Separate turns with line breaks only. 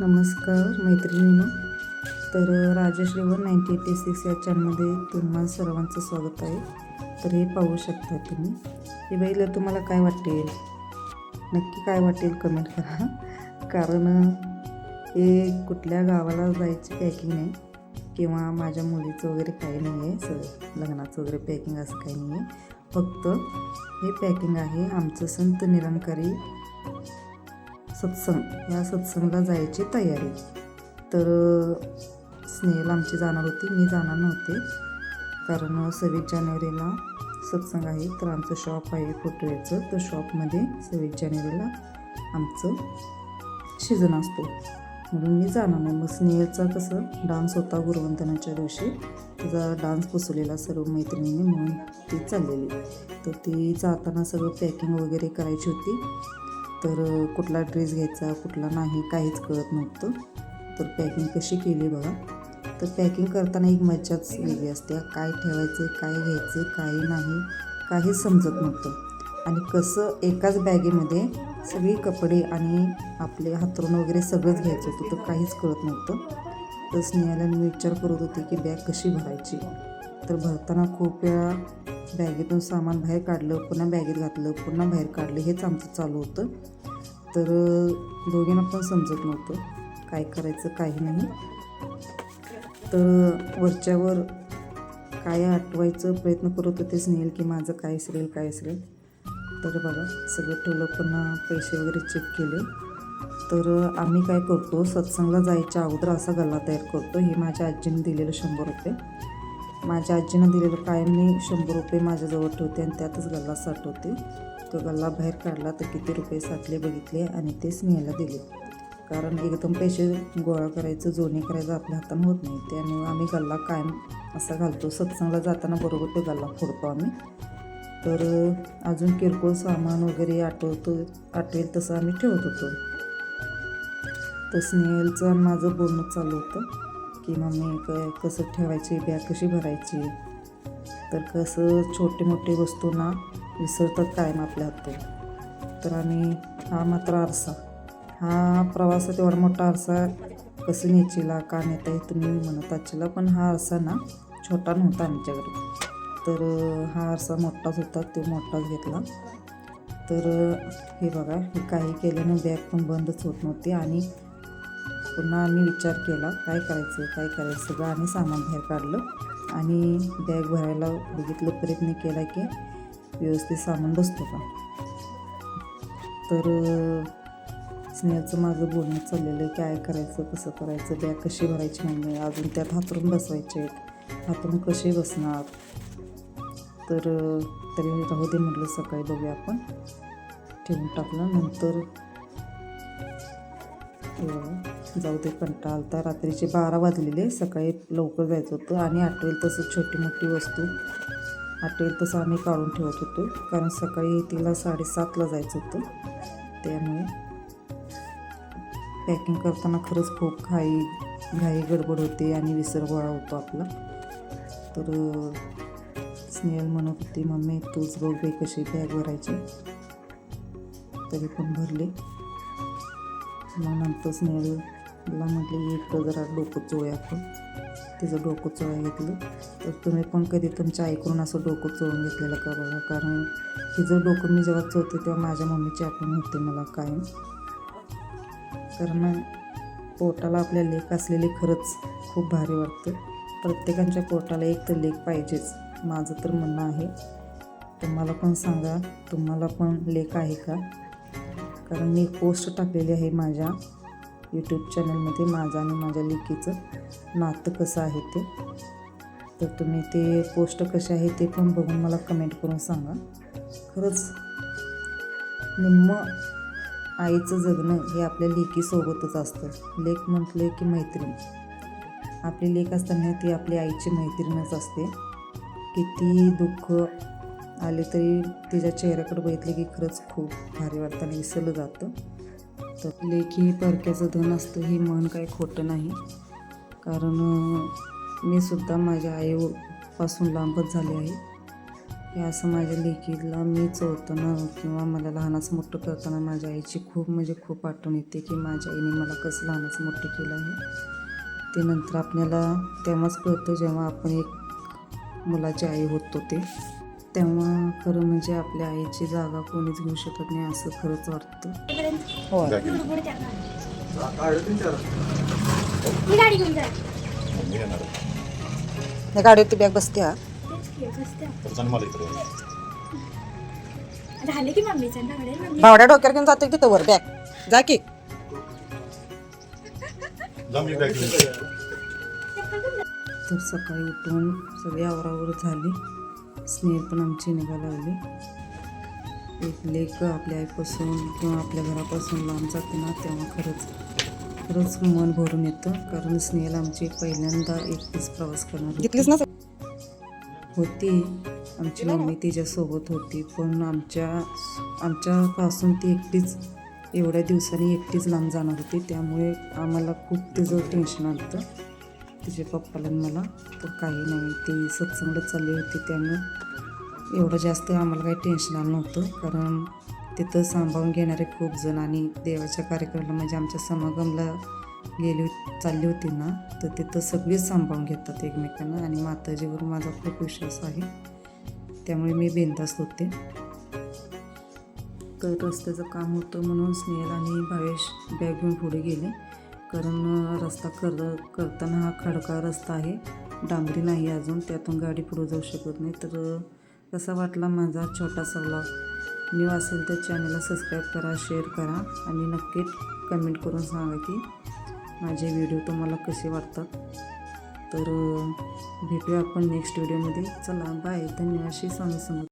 नमस्कार मैत्रिणीनो. तर राजश्रीवर ninety eighty six या चॅनलमध्ये तुम्हा सर्वांचं स्वागत आहे. तर हे पाहू शकता तुम्ही. हे बघितलं तुम्हाला काय वाटेल? नक्की काय वाटेल कमेंट करा. कारण हे कुठल्या गावाला जायची पॅकिंग नाही किंवा माझ्या मुलीचं वगैरे काही नाही आहे. सगळं लग्नाचं वगैरे पॅकिंग असं काही नाही आहे. फक्त हे पॅकिंग आहे आमचं संत निरंकारी सत्संग या सत्संगला जायची तयारी. तर स्नेहल आमची जाणार होती मी जाणार नव्हते. कारण सव्वीस जानेवारीला सत्संग आहे तर आमचं शॉप आहे फुटवेअरचं तर शॉपमध्ये सव्वीस जानेवारीला आमचं सीझन असतो. म्हणून मी जाणार नाही. मग स्नेहलचा कसं डान्स होता गुरुवंदनाच्या दिवशी. तिचा डान्स पुसवलेला सर्व मैत्रिणींनी म्हणून ती चाललेली. तर ती जाताना सगळं पॅकिंग वगैरे करायची होती. तर कुठला ड्रेस घ्यायचा कुठला नाही काहीच कळत नव्हतं. तर पॅकिंग कशी केली बघा. तर पॅकिंग करताना एक मज्जाच वेगळी असते. काय ठेवायचं काय घ्यायचं काय नाही काही समजत नव्हतं. आणि कसं एकाच बॅगेमध्ये सगळी कपडे आणि आपले हातरून वगैरे सगळंच घ्यायचं होतं तर काहीच कळत नव्हतं. तर स्नेहाला मी विचार करत होते की बॅग कशी भरायची. तर भरताना खूप वेळा बॅगेतून सामान बाहेर काढलं पुन्हा बॅगेत घातलं पुन्हा बाहेर काढलं हेच आमचं चालू होतं. तर दोघींना पण समजत नव्हतं काय करायचं काही नाही. तर वरच्यावर काय आठवायचं प्रयत्न करत होते स्नेहल की माझं काय असेल काय असेल. तर बघा सगळं ठेवलं पण पैसे वगैरे चेक केले. तर आम्ही काय करतो सत्संगला जायच्या अगोदर असा गल्ला तयार करतो. हे माझ्या आजीने दिलेलं शंभर रुपये. माझ्या आजीनं दिलेलं कायम मी शंभर रुपये माझ्याजवळ ठेवते आणि त्यातच गल्ला साठवते. तो गल्ला बाहेर काढला तर किती रुपये साचले बघितले आणि ते स्नेहाला दिले. कारण एकदम पैसे गोळा करायचं जोडणी करायचं आपल्या हातानं होत नाही. त्यामुळे आम्ही गल्ला कायम असा घालतो. सत्संगला जाताना बरोबर तो गल्ला फोडतो आम्ही. तर अजून किरकोळ सामान वगैरे आठवतो आठवेल तसं आम्ही ठेवत होतो. तर स्नेहलचं आणि माझं बोलणं चालू होतं की मम्मी काय कसं ठेवायची बॅग कशी भरायची? तर कसं छोटे मोठे वस्तू ना विसरतात कायम आपल्या हातून. तर आम्ही हा मात्र आरसा. हा प्रवासात एवढा मोठा आरसा कसं न्यायचीला का नेता हे तुम्ही म्हणत आचीला पण हा आरसा ना छोटा नव्हता आमच्याकडे तर हा आरसा मोठाच होता तो मोठाच घेतला. तर हे बघा हे काही केल्यानं बॅग पण बंदच होत नव्हती आणि पुन्हा आम्ही विचार केला काय करायचं काय करायचं सगळं आम्ही सामान बाहेर काढलं आणि बॅग भरायला बघितलं प्रयत्न केला की व्यवस्थित सामान बसतो का? तर स्नेहाचं माझं बोलणं चाललेलं आहे काय करायचं कसं करायचं बॅग कशी भरायची मम्मी? अजून त्यात हातरून बसवायचे हातरून कसे बसणार? तर तरी राहू दे म्हटलं सकाळी बघूया आपण. ठेवून टाकलं. नंतर जाऊ दे कंटाळा आलता. रात्रीचे बारा वाजलेले. सकाळी लवकर जायचं होतं. आणि आठवेल तसं छोटी मोठी वस्तू. आठवेल तसं आम्ही काढून ठेवत होतो. कारण सकाळी तिला साडेसातला जायचं होतं. त्यामुळे पॅकिंग करताना खरंच खूप घाई घाई गडबड होते आणि विसरगोळा होतो आपला. तर स्नेहल म्हणत होती मम्मी तूच बघ बाई कशी बॅग भरायची. तरी पण भरले. मग नंतर स्नेहलला म्हटलं एकटं जरा डोकं चोळ्या आपण. तिचं डोकं चोळ्या घेतलं. तर तुम्ही पण कधी तुमच्या आईकडून असं डोकं चोळून घेतलेलं का बघा? कारण तिचं डोकं मी जेव्हा चोळते तेव्हा माझ्या मम्मीची आठवण होते मला कायम. कारण पोटाला आपल्या लेख असलेले खरंच खूप भारी वाटतं. प्रत्येकांच्या पोटाला एक तर लेख पाहिजेच. माझं तर म्हणणं आहे. तुम्हाला पण सांगा तुम्हाला पण लेख आहे का? कारण मी पोस्ट टाकलेली आहे माझ्या. यूट्यूब चॅनलमध्ये माझं आणि माझ्या लेकीचं नातं कसं आहे ते. तर तुम्ही ते पोस्ट कसे आहे ते पण बघून मला कमेंट करून सांगा. खरंच निम्म आईचं जगणं हे आपल्या लेकीसोबतच असतं. लेख म्हटले की मैत्रीण. आपली लेख असताना ती आपली आईची मैत्रीणच असते. किती दुःख आले तरी तिच्या चेहऱ्याकडे बघितले की खरंच खूप भारी वाटतं आणि विसरलं जातं. तर लेखी ही परक्याचं धन असतं हे मन काही खोटं नाही. कारण मी सुद्धा माझ्या आईपासून लांबच झाले आहे. हे असं माझ्या लेखीला मी चोरताना किंवा मला लहानाचं मोठं करताना माझ्या आईची खूप म्हणजे खूप आठवण येते की माझ्या आईने मला कसं लहानाचं मोठं केलं आहे. ते नंतर आपल्याला तेव्हाच कळतं जेव्हा आपण एक मुलाची आई होतो ते. तेव्हा खरं म्हणजे आपल्या आईची जागा कोणीच घेऊ शकत नाही असं खरंच वाटतं. गाडीवरती बॅग बसते हा. बावड्या डोक्यावर घेऊन जातो तिथं वर बॅग. जा की. तर सकाळी उठून सगळी आवरावर झाली. स्नेह पण आमची निघायला लागली. एक लेक आपल्या आईपासून किंवा आपल्या घरापासून लांब जाते ना तेव्हा खरंच खरंच मन भरून येतं. कारण स्नेहल आमची पहिल्यांदा एकटीच प्रवास करणार होती. आमची मम्मी तिच्यासोबत होती. पण आमच्या आमच्यापासून ती एकटीच एवढ्या दिवसांनी एकटीच लांब जाणार होती. त्यामुळे आम्हाला खूप तिचं टेन्शन आलं होतं. तिच्या पप्पाला आणि मला तर काही नाही. ती सत्संगच चालली होती त्यामुळे एवढं जास्त आम्हाला काही टेन्शन आलं नव्हतं. कारण तिथं सांभाळून घेणारे खूप जण आणि देवाच्या कार्यक्रमाला म्हणजे आमच्या समागमला गेली चालली होती ना तर तिथं सगळेच सांभाळून घेतात एकमेकांना आणि माताजीवर माझा खूप विश्वास आहे. त्यामुळे मी बिनधास्त होते. तर रस्त्याचं काम होतं म्हणून स्नेहल आणि भावेश बॅग घेऊन पुढे गेले. कारण रस्ता कर करताना हा खडका रस्ता आहे. डांबरी नाही अजून त्यातून गाडी पुढे जाऊ शकत नाही. तर कसा वाटला माझा छोटासा व्लॉग न्यू असेल तर चॅनलला सबस्क्राईब करा शेअर करा आणि नक्की कमेंट करून सांगा की माझे व्हिडिओ तुम्हाला कसे वाटतात. तर भेटूया आपण नेक्स्ट व्हिडिओमध्ये चला बाय धन्यवाद. श्री स्वामी समर्थ.